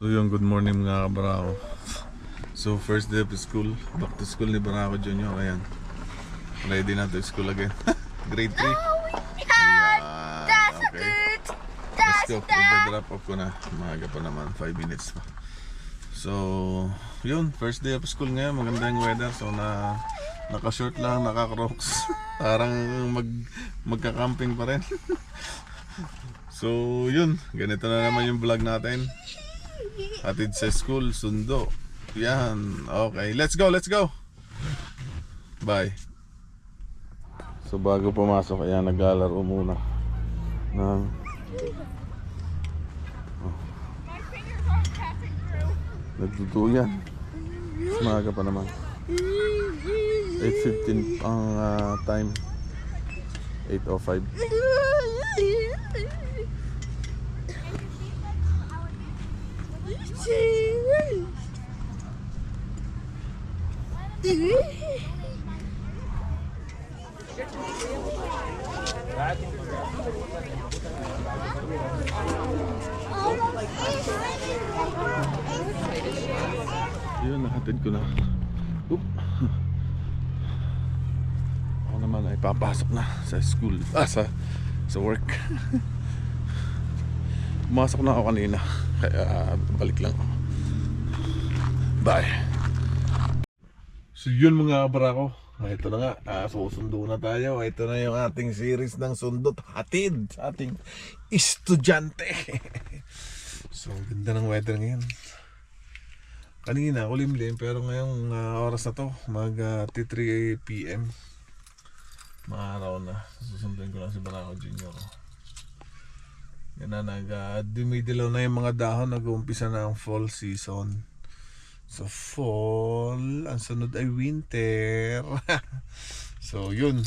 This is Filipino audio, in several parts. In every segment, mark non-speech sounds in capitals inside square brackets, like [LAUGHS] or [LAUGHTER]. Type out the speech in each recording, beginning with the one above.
So yung good morning mga kabarako. So first day of school, back to school ni Barako Junior. Ayan. Ready na to school again. [LAUGHS] Grade 3. Ayan. Okay. Let's go. Mag-drop off ko na. Maaga pa naman. 5 minutes pa. So, yun. First day of school ngayon. Maganda yung weather. So, na naka-short lang, naka-crocs. [LAUGHS] Parang mag magka-camping pa rin. [LAUGHS] so, yun. Ganito na naman yung vlog natin. Atid sa school, sundo. Yan. Okay. Let's go, let's go. Bye. So bago pumasok, ayan, naglalaro muna. Ng... Oh. Nagduduyan. Mas Maaga pa naman. 8.15 ang ah, time. 8.05. Yun, nahatid ko na. Oop. Ako naman ay papasok na sa school. Ah, sa, sa work. [LAUGHS] Pumasok na ako kanina. Kaya balik lang. Bye. So yun mga kabarako. Ito na nga, ah, susundo na tayo. Ito na yung ating series ng sundot hatid sa ating estudyante. [LAUGHS] so ganda ng weather ngayon. Kanina, kulimlim, pero ngayong ah, oras na to, mag ah, 3 p.m. Maaraw na. Susunduin ko lang si Barako Junior. Yan na, nag, uh, dumidilaw na yung mga dahon, nag-uumpisa na ang fall season. So, fall, ang sunod ay winter. [LAUGHS] so, yun.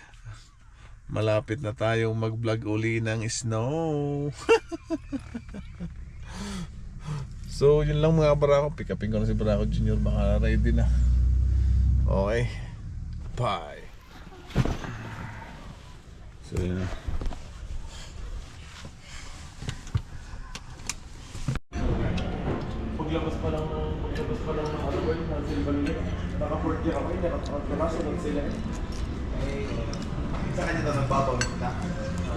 [LAUGHS] Malapit na tayong mag-vlog uli ng snow. [LAUGHS] So, yun lang mga barako. Pick upin ko na si Barako Junior. Baka ready na. Okay. Bye. So, yun na. Paglabas pa lang ng paglabas pa lang ng ano boy, ng silver lake. Naka 4 year ako, eh, naka nakasunod sila eh. Eh, sa kanya daw nagbabaw na.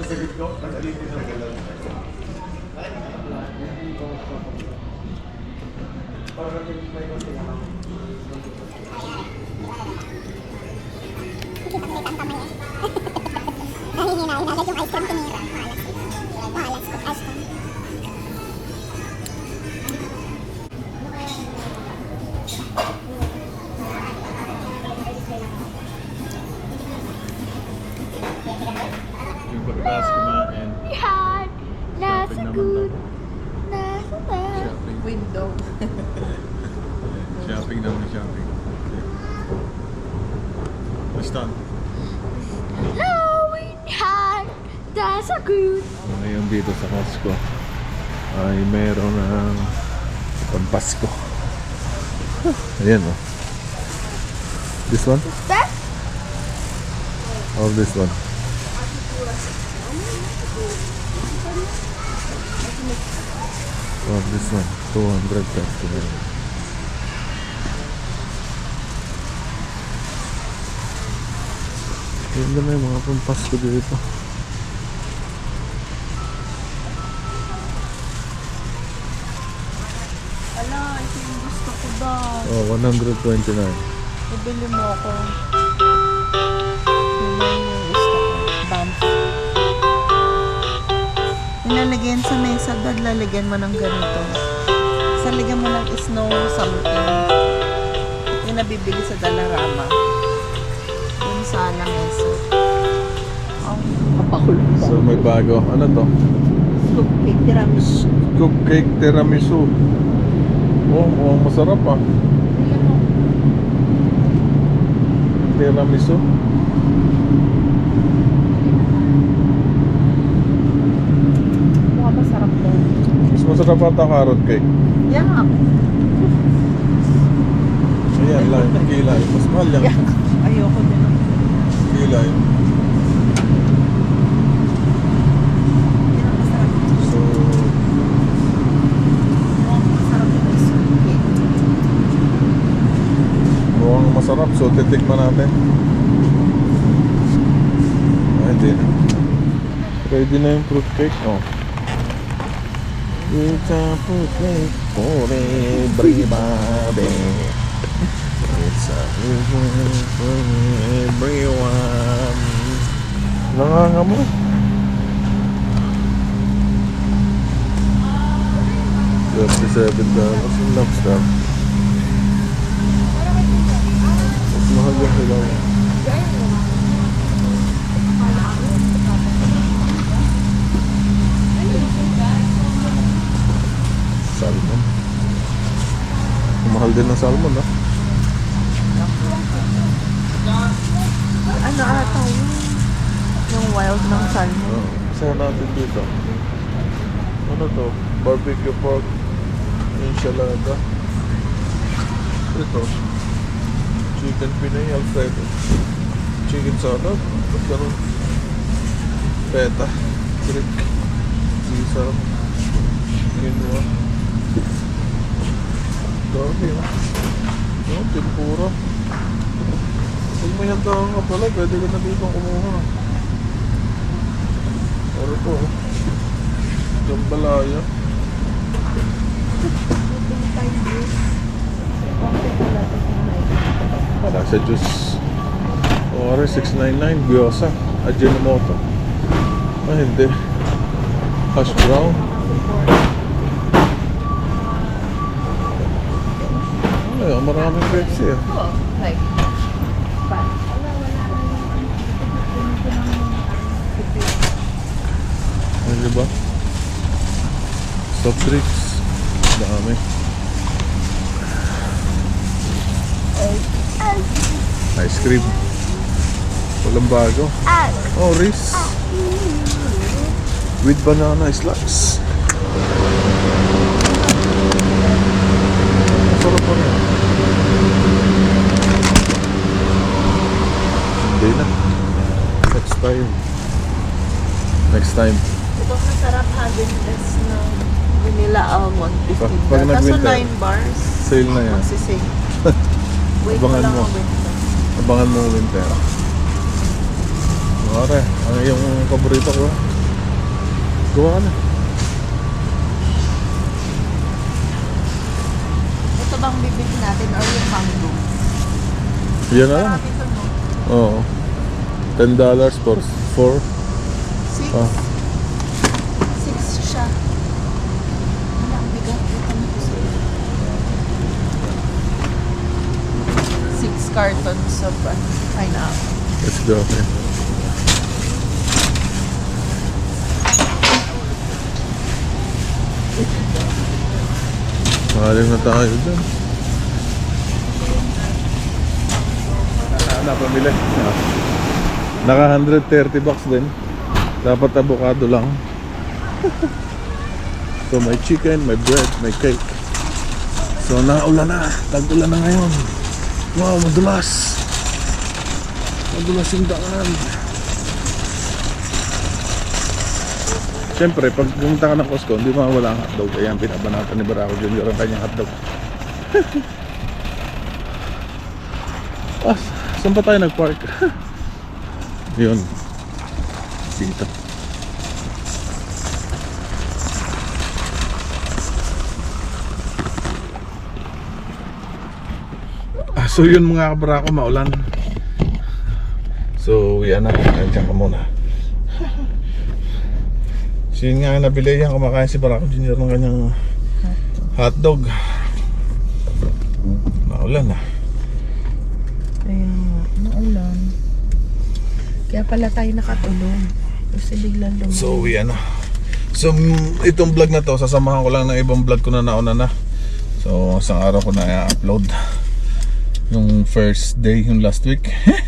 Sa git ko, nasa litin na galaw. Parang may konti [LAUGHS] na ako. Nahihina, inagad yung ice cream tinira. Malas. Malas ko, ice cream. Shopping naman, shopping. Basta. Blowing hard. Nasa good. Ngayon dito sa Costco ay meron ng pampasko. Ayan oh. This one? That? Or this one? Or this one? 200 pesos. Ganda na yung mga pampasko dito. Ala, ito yung gusto ko daw. Oh, 129. Ibili mo ako. Yun yung gusto ko. Bump. Nilalagyan sa mesa, dad, lalagyan mo ng ganito. Sa lagyan mo ng snow something. Yung nabibili sa Dalarama. Yung sa lamesa. Ang kapakulo ba? So may bago. Ano to? Cupcake tiramisu. Scoop cake tiramisu. Oh, oh masarap ah. Tiramisu. Mukha masarap daw. Mas masarap ata carrot cake. Yak! Ayan lang, [LAUGHS] kilay. Mas mahal yan. Ayoko din guy. So, mukhang masarap. So, titikman natin. Ah, Ready na. Ready na yung fruitcake. Oh. It's a fruitcake for everybody everyone. Nanganga mo. Thirty-seven dollars yung lobster. Mas mahal yung hilaw. Salmon. Mahal din ng salmon, ah. Ano ata yun? Yung wild ng salmon. Oh, saan natin dito? Ano to? Barbecue pork enchilada. Ito. Chicken Pinay Alfredo. Chicken salad. Ba't ganun? Peta. Trick. Caesar. Quinoa. Dami ah. No, tempura. Pag may handahan ka pala, pwede ka na dito kumuha. Ano to? oh? Jambalaya. Wala sa juice. Ore, 699. Gyoza. Ajinomoto. Ah, hindi. Hash brown. Ay, maraming Pepsi ah. Like, Ano di ba? Soft drinks. Dami. Ice cream. Walang bago. Oh, Reese. With banana slice. Masarap pa rin. Hindi na. Next time. Next time. Masarap having this na vanilla almond 15 Pag- pag Kaso nag-winter. 9 bars. Sale na yan. Magsisave. [LAUGHS] Wait Abangan mo lang mo. ang winter. Abangan mo yung winter. Mare, ano yung paborito ko? Gawa ka na. Ito bang bibili natin or yung mango? Yan na lang. Marami ito no? Oo. $10 dollars for 4. 6? Ah. 6 siya. Wala, ang bigat. Ito na ito sa'yo. 6 cartons of uh, pineapple. Let's go. Okay. Mahalim na tayo dyan. Napamili. Naka 130 bucks din. Dapat avocado lang. [LAUGHS] so may chicken, may bread, may cake. So naulan na. Tag-ulan na ngayon. Wow, madulas. Madulas yung daan. Siyempre, pag pumunta ka ng Costco, hindi mawala ang hotdog. Ayan, pinabanatan ni Barako Jr. ang kanyang hotdog. [LAUGHS] ah, saan pa tayo nag-park? [LAUGHS] Yun. Dito. So yun mga kabarako, maulan. So, yan na. Nandiyan ka muna. So yun nga nabili yan, kumakain si Barako Junior ng kanyang hotdog. Maulan na. Ayun nga, naulan. Kaya pala tayo nakatulog. Kasi biglang lumayo. So uwi na. So mm, itong vlog na to, sasamahan ko lang ng ibang vlog ko na nauna na. So isang araw ko na i-upload. Yung first day, yung last week. [LAUGHS]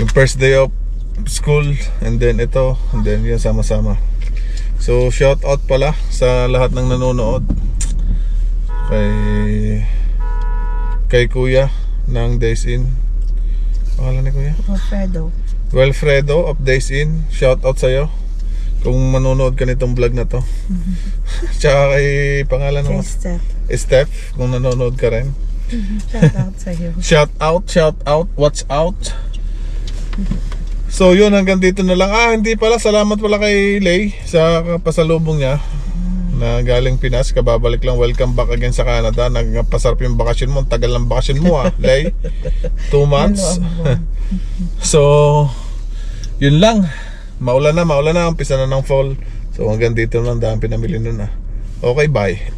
yung first day of school and then ito and then yun sama-sama. So shout out pala sa lahat ng nanonood. Kay kay Kuya ng Days In. Pangalan ni Kuya? Alfredo. Wilfredo of Days In, shout out sa'yo. Kung manonood ka nitong vlog na to. [LAUGHS] Tsaka kay pangalan mo, Steph. Steph, kung nanonood ka rin. [LAUGHS] Shout out sa'yo. [LAUGHS] Shout out, shout out, watch out. So yun, hanggang dito na lang. Ah, hindi pala. Salamat pala kay Lay sa pasalubong niya. Na galing Pinas, kababalik lang. Welcome back again sa Canada. Nagpasarap yung bakasyon mo. Ang tagal ng bakasyon mo ah, Lay. Two months. so, yun lang. Maulan na, maulan na. Umpisa na ng fall. So hanggang dito lang. Dahil pinamili na na. Okay, bye.